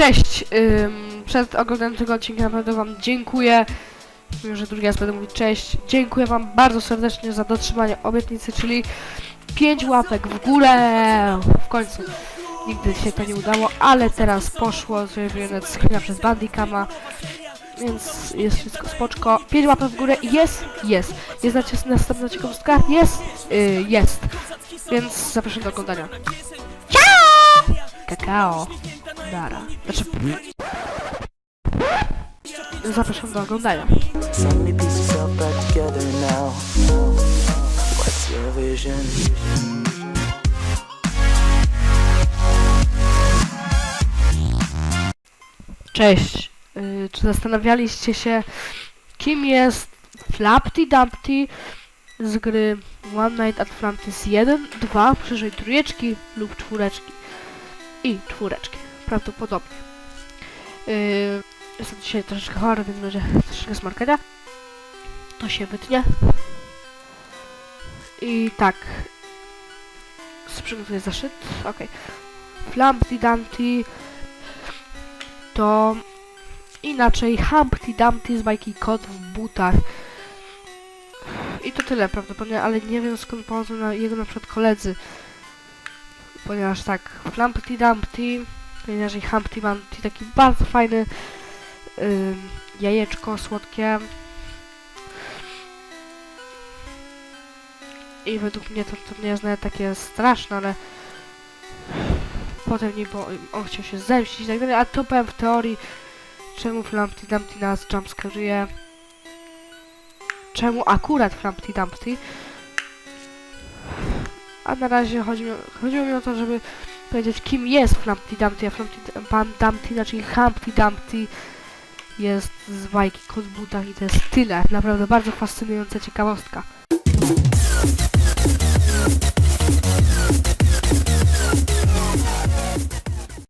Cześć! Przed oglądaniem tego odcinka naprawdę wam dziękuję. Wiem, że drugi raz będę mówić cześć. Dziękuję wam bardzo serdecznie za dotrzymanie obietnicy, czyli 5 łapek w górę! W końcu. Nigdy się to nie udało, ale teraz poszło. Zrobione screena przez Bandicama. Więc jest wszystko spoczko. 5 łapek w górę jest, jest. Jest nacisk następna ciekawostka? Jest, yy, jest. Więc zapraszam do oglądania. Ciao! Kakao. Dara. Znaczy... Zapraszam do oglądania. Cześć. Yy, czy zastanawialiście się, kim jest Flapty Dumpty z gry One Night at Flamtis 1, 2, przyszłej trójeczki lub czwóreczki? I czwóreczki, prawdopodobnie. Yy, jestem dzisiaj troszeczkę chory, więc będzie troszeczkę smarkania. To się wytnie. I tak. Sprzygotuję zaszyt. Okej. Flampty Dumpty to inaczej Humpty Dumpty z bajki Kot w butach. I to tyle prawdopodobnie, ale nie wiem skąd pochodzą jego na przykład koledzy. Ponieważ tak, Flumpty Dumpty, inaczej Humpty Dumpty, taki bardzo fajny jajeczko słodkie. I według mnie to, to nie jest takie straszne, ale potem nie, bo on chciał się zemścić i tak dalej, a to powiem w teorii, czemu Flumpty Dumpty nas jumpscaruje, czemu akurat Flumpty Dumpty, a na razie chodzi mi, chodziło mi o to, żeby powiedzieć kim jest Flumpty Dumpty, a Flumpty Dum- Dumpty, znaczy Humpty Dumpty jest z bajki Kot w butach i to jest tyle, naprawdę bardzo fascynująca ciekawostka.